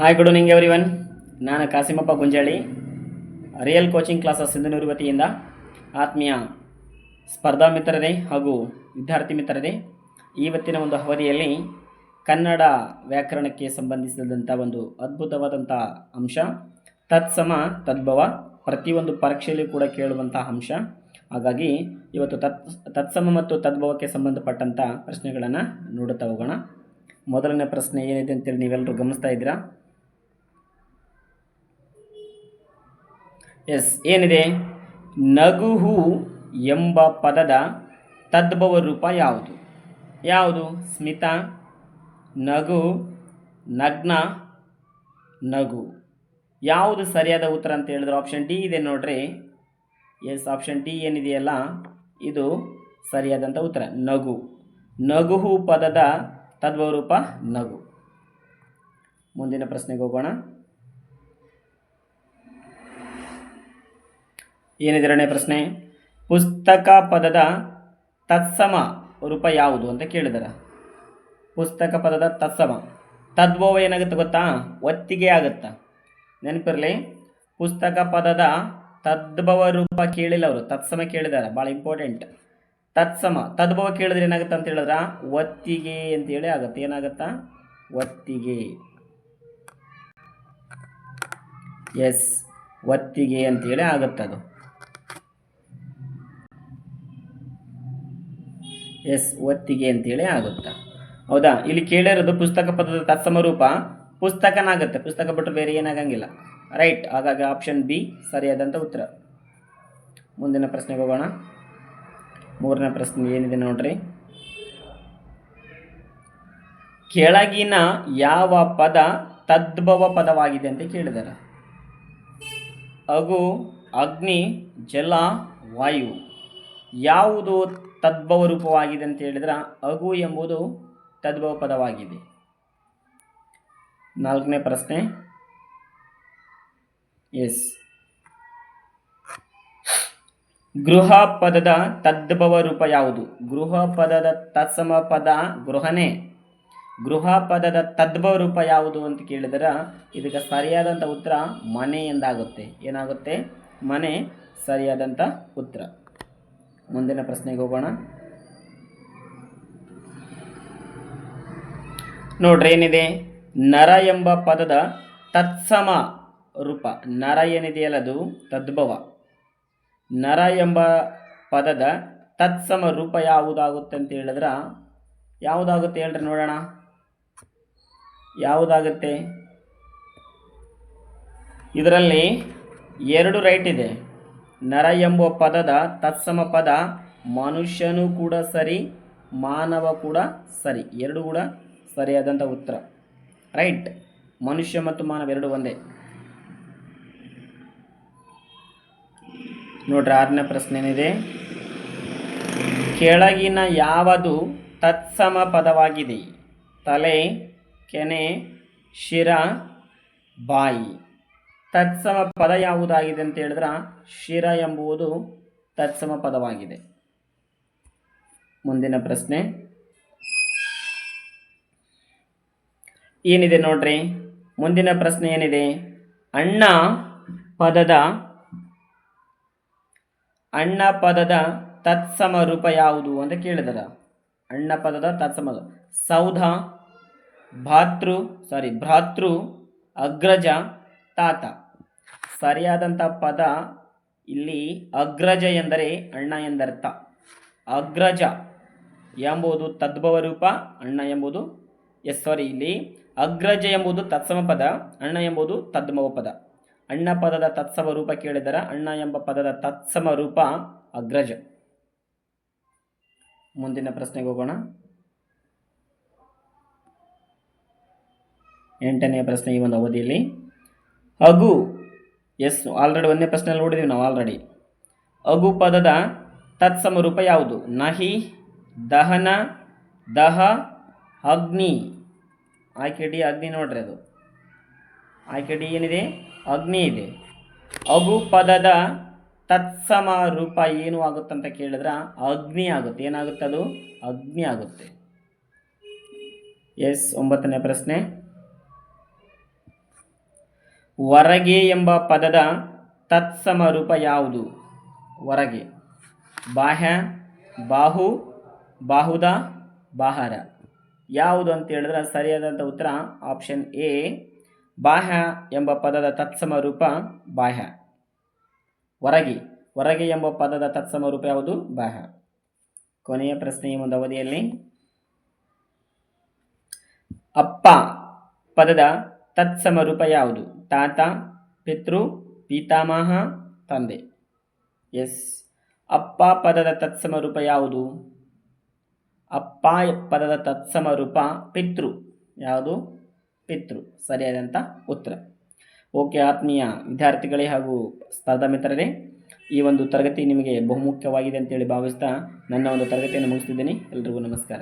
Hi good evening everyone ನಾನು Kasimappa Gunjali real coaching classes Sindhanur ವತಿಯಿಂದ ಆತ್ಮೀಯ ಸ್ಪರ್ಧಾ ಮಿತ್ರರೇ ಹಾಗೂ ವಿದ್ಯಾರ್ಥಿ ಮಿತ್ರರೇ ಇವತ್ತಿನ ಒಂದು ಅವಧಿಯಲ್ಲಿ ಕನ್ನಡ ವ್ಯಾಕರಣಕ್ಕೆ ಸಂಬಂಧಿಸಿದಂಥ ಒಂದು ಅದ್ಭುತವಾದಂಥ ಅಂಶ, ತತ್ಸಮ, ತದ್ಭವ, ಪ್ರತಿಯೊಂದು ಪರೀಕ್ಷೆಯಲ್ಲಿ ಕೂಡ ಕೇಳುವಂಥ ಅಂಶ. ಹಾಗಾಗಿ ಇವತ್ತು ತತ್, ತತ್ಸಮ ಮತ್ತು ತದ್ಭವಕ್ಕೆ ಸಂಬಂಧಪಟ್ಟಂಥ ಪ್ರಶ್ನೆಗಳನ್ನು ನೋಡುತ್ತಾ ಹೋಗೋಣ. ಮೊದಲನೇ ಪ್ರಶ್ನೆ ಏನಿದೆ ಅಂತೇಳಿ ನೀವೆಲ್ಲರೂ ಗಮನಿಸ್ತಾ ಇದ್ದೀರಾ? ಎಸ್, ಏನಿದೆ? ನಗುಹು ಎಂಬ ಪದದ ತದ್ಭವ ರೂಪ ಯಾವುದು? ಯಾವುದು? ಸ್ಮಿತ, ನಗು, ನಗ್ನ, ನಗು. ಯಾವುದು ಸರಿಯಾದ ಉತ್ತರ ಅಂತ ಹೇಳಿದ್ರೆ ಆಪ್ಷನ್ ಡಿ ಇದೆ ನೋಡ್ರಿ. ಎಸ್ ಆಪ್ಷನ್ ಡಿ ಏನಿದೆಯಲ್ಲ? ಇದು ಸರಿಯಾದಂಥ ಉತ್ತರ. ನಗು. ನಗುಹು ಪದದ ತದ್ಭವ ರೂಪ ನಗು. ಮುಂದಿನ ಪ್ರಶ್ನೆಗೆ ಹೋಗೋಣ. ಏನಿದೆ ಎರಡನೇ ಪ್ರಶ್ನೆ? ಪುಸ್ತಕ ಪದದ ತತ್ಸಮ ರೂಪ ಯಾವುದು ಅಂತ ಕೇಳಿದಾರೆ. ಪುಸ್ತಕ ಪದದ ತತ್ಸಮ. ತದ್ಭವ ಏನಾಗುತ್ತೆ ಗೊತ್ತಾ? ಒತ್ತಿಗೆ ಆಗುತ್ತಾ? ನೆನಪಿರಲಿ. ಪುಸ್ತಕ ಪದದ ತದ್ಭವ ರೂಪ ಕೇಳಿಲ್ಲ ಅವರು. ತತ್ಸಮ ಕೇಳಿದಾರೆ. ಭಾಳ ಇಂಪಾರ್ಟೆಂಟ್ ತತ್ಸಮ. ತದ್ಭವ ಕೇಳಿದ್ರೆ ಏನಾಗುತ್ತೆ ಅಂತ ಹೇಳಿದ್ರೆ? ಒತ್ತಿಗೆ ಅಂತೇಳಿ ಆಗುತ್ತೆ. ಏನಾಗುತ್ತಾ? ಒತ್ತಿಗೆ. ಎಸ್ ಒತ್ತಿಗೆ ಅಂತೇಳಿ ಆಗುತ್ತೆ ಅದು. ಎಸ್ ಒತ್ತಿಗೆ ಅಂತೇಳಿ ಆಗುತ್ತೆ? ಹೌದಾ? ಇಲ್ಲಿ ಕೇಳಿರೋದು ಪುಸ್ತಕ ಪದದ ತತ್ಸಮ ರೂಪ. ಪುಸ್ತಕನಾಗುತ್ತೆ. ಪುಸ್ತಕ ಬಿಟ್ಟರೆ ಬೇರೆ ಏನಾಗಂಗಿಲ್ಲ. ರೈಟ್. ಹಾಗಾಗಿ ಆಪ್ಷನ್ ಬಿ ಸರಿಯಾದಂಥ ಉತ್ತರ. ಮುಂದಿನ ಪ್ರಶ್ನೆಗೆ ಹೋಗೋಣ. ಮೂರನೇ ಪ್ರಶ್ನೆ ಏನಿದೆ ನೋಡ್ರಿ? ಕೆಳಗಿನ ಯಾವ ಪದ ತದ್ಭವ ಪದವಾಗಿದೆ ಅಂತ ಕೇಳಿದಾರೆ. ಅಗು, ಅಗ್ನಿ, ಜಲ, ವಾಯು. ಯಾವುದು ತದ್ಭವ ರೂಪವಾಗಿದೆ ಅಂತ ಹೇಳಿದ್ರೆ ಅಗು ಎಂಬುದು ತದ್ಭವ ಪದವಾಗಿದೆ. ನಾಲ್ಕನೇ ಪ್ರಶ್ನೆ. ಎಸ್. ಗೃಹ ಪದದ ತದ್ಭವ ರೂಪ ಯಾವುದು? ಗೃಹ ಪದದ ತತ್ಸಮ ಪದ ಗೃಹನೇ. ಗೃಹ ಪದದ ತದ್ಭವ ರೂಪ ಯಾವುದು ಅಂತ ಕೇಳಿದ್ರೆ ಇದಕ್ಕೆ ಸರಿಯಾದಂಥ ಉತ್ತರ ಮನೆ ಎಂದಾಗುತ್ತೆ. ಏನಾಗುತ್ತೆ? ಮನೆ ಸರಿಯಾದಂಥ ಉತ್ತರ. ಮುಂದಿನ ಪ್ರಶ್ನೆಗೆ ಹೋಗೋಣ. ನೋಡ್ರಿ ಏನಿದೆ? ನರ ಎಂಬ ಪದದ ತತ್ಸಮ ರೂಪ. ನರ ಏನಿದೆಯಲ್ಲ ಅದು? ತದ್ಭವ. ನರ ಎಂಬ ಪದದ ತತ್ಸಮ ರೂಪ ಯಾವುದಾಗುತ್ತೆ ಅಂತ ಹೇಳಿದ್ರೆ ಯಾವುದಾಗುತ್ತೆ ಹೇಳ್ರಿ ನೋಡೋಣ. ಯಾವುದಾಗುತ್ತೆ? ಇದರಲ್ಲಿ ಎರಡು ರೈಟ್ ಇದೆ. ನರ ಎಂಬ ಪದದ ತತ್ಸಮ ಪದ ಮನುಷ್ಯನೂ ಕೂಡ ಸರಿ, ಮಾನವ ಕೂಡ ಸರಿ. ಎರಡು ಕೂಡ ಸರಿಯಾದಂಥ ಉತ್ತರ. ರೈಟ್. ಮನುಷ್ಯ ಮತ್ತು ಮಾನವ ಎರಡು ಒಂದೇ. ನೋಡ್ರಿ ಆರನೇ ಪ್ರಶ್ನೆ ಏನಿದೆ? ಕೆಳಗಿನ ಯಾವುದು ತತ್ಸಮ ಪದವಾಗಿದೆ? ತಲೆ, ಕೆನೆ, ಶಿರ, ಬಾಯಿ. ತತ್ಸಮ ಪದ ಯಾವುದಾಗಿದೆ ಅಂತ ಹೇಳಿದ್ರೆ ಶಿರ ಎಂಬುದು ತತ್ಸಮ ಪದವಾಗಿದೆ. ಮುಂದಿನ ಪ್ರಶ್ನೆ. ಏನಿದೆ ನೋಡ್ರಿ? ಮುಂದಿನ ಪ್ರಶ್ನೆ ಏನಿದೆ? ಅಣ್ಣ ಪದದ ಅಣ್ಣ ಪದದ ತತ್ಸಮ ರೂಪ ಯಾವುದು ಅಂತ ಕೇಳಿದರ. ಅಣ್ಣ ಪದದ ತತ್ಸಮ ಸೌಧ ಭಾತೃ ಸಾರಿ ಭ್ರಾತೃ, ಅಗ್ರಜ, ತಾತ. ಸರಿಯಾದಂಥ ಪದ ಇಲ್ಲಿ ಅಗ್ರಜ ಎಂದರೆ ಅಣ್ಣ ಎಂದರ್ಥ. ಅಗ್ರಜ ಎಂಬುದು ತದ್ಭವ ರೂಪ, ಅಣ್ಣ ಎಂಬುದು ಎಸ್ ಸಾರಿ ಇಲ್ಲಿ ಅಗ್ರಜ ಎಂಬುದು ತತ್ಸಮ ಪದ, ಅಣ್ಣ ಎಂಬುದು ತದ್ಭವ ಪದ. ಅಣ್ಣ ಪದದ ತತ್ಸಮ ರೂಪ ಕೇಳಿದರೆ ಅಣ್ಣ ಎಂಬ ಪದದ ತತ್ಸಮ ರೂಪ ಅಗ್ರಜ. ಮುಂದಿನ ಪ್ರಶ್ನೆಗೆ ಹೋಗೋಣ. ಎಂಟನೆಯ ಪ್ರಶ್ನೆ ಈ ಒಂದು ಅವಧಿಯಲ್ಲಿ. ಅಗು ಎಸ್ ಆಲ್ರೆಡಿ ಒಂದನೇ ಪ್ರಶ್ನೆಯಲ್ಲಿ ನೋಡಿದ್ದೀವಿ ನಾವು ಆಲ್ರೆಡಿ ಅಗು ಪದದ ತತ್ಸಮ ರೂಪ ಯಾವುದು? ನಹಿ, ದಹನ, ದಹ, ಅಗ್ನಿ. ಆಯ್ಕೆ ಡಿ, ಅಗ್ನಿ ನೋಡ್ರಿ ಅದು. ಆಯ್ಕೆ ಡಿ ಏನಿದೆ? ಅಗ್ನಿ ಇದೆ. ಅಗು ಪದದ ತತ್ಸಮ ರೂಪ ಏನು ಆಗುತ್ತೆ ಅಂತ ಕೇಳಿದ್ರೆ? ಅಗ್ನಿ ಆಗುತ್ತೆ. ಏನಾಗುತ್ತೆ ಅದು? ಅಗ್ನಿ ಆಗುತ್ತೆ. ಎಸ್, ಒಂಬತ್ತನೇ ಪ್ರಶ್ನೆ. ಹೊರಗೆ ಎಂಬ ಪದದ ತತ್ಸಮ ರೂಪ ಯಾವುದು? ಹೊರಗೆ ಬಾಹ್ಯ, ಬಾಹು, ಬಾಹುದ, ಬಾಹರ. ಯಾವುದು ಅಂತ ಹೇಳಿದ್ರೆ ಸರಿಯಾದಂಥ ಉತ್ತರ ಆಪ್ಷನ್ ಎ ಬಾಹ್ಯ ಎಂಬ ಪದದ ತತ್ಸಮ ರೂಪ ಬಾಹ್ಯ. ಹೊರಗೆ ಹೊರಗೆ ಎಂಬ ಪದದ ತತ್ಸಮ ರೂಪ ಯಾವುದು? ಬಾಹ್ಯ. ಕೊನೆಯ ಪ್ರಶ್ನೆ ಈ ಒಂದು ಅವಧಿಯಲ್ಲಿ. ಅಪ್ಪ ಪದದ ತತ್ಸಮ ರೂಪ ಯಾವುದು? ತಾತ, ಪಿತೃ, ಪಿತಾಮಹ, ತಂದೆ. ಎಸ್. ಅಪ್ಪ ಪದದ ತತ್ಸಮ ರೂಪ ಯಾವುದು? ಅಪ್ಪ ಪದದ ತತ್ಸಮ ರೂಪ ಪಿತೃ. ಯಾವುದು? ಪಿತೃ. ಸರಿಯಾದಂಥ ಉತ್ತರ. ಓಕೆ, ಆತ್ಮೀಯ ವಿದ್ಯಾರ್ಥಿಗಳೇ ಹಾಗೂ ಸ್ಪರ್ಧಾ ಮಿತ್ರರೇ, ಈ ಒಂದು ತರಗತಿ ನಿಮಗೆ ಬಹುಮುಖ್ಯವಾಗಿದೆ ಅಂತೇಳಿ ಭಾವಿಸ್ತಾ ನನ್ನ ಒಂದು ತರಗತಿಯನ್ನು ಮುಗಿಸ್ತಿದ್ದೀನಿ. ಎಲ್ರಿಗೂ ನಮಸ್ಕಾರ.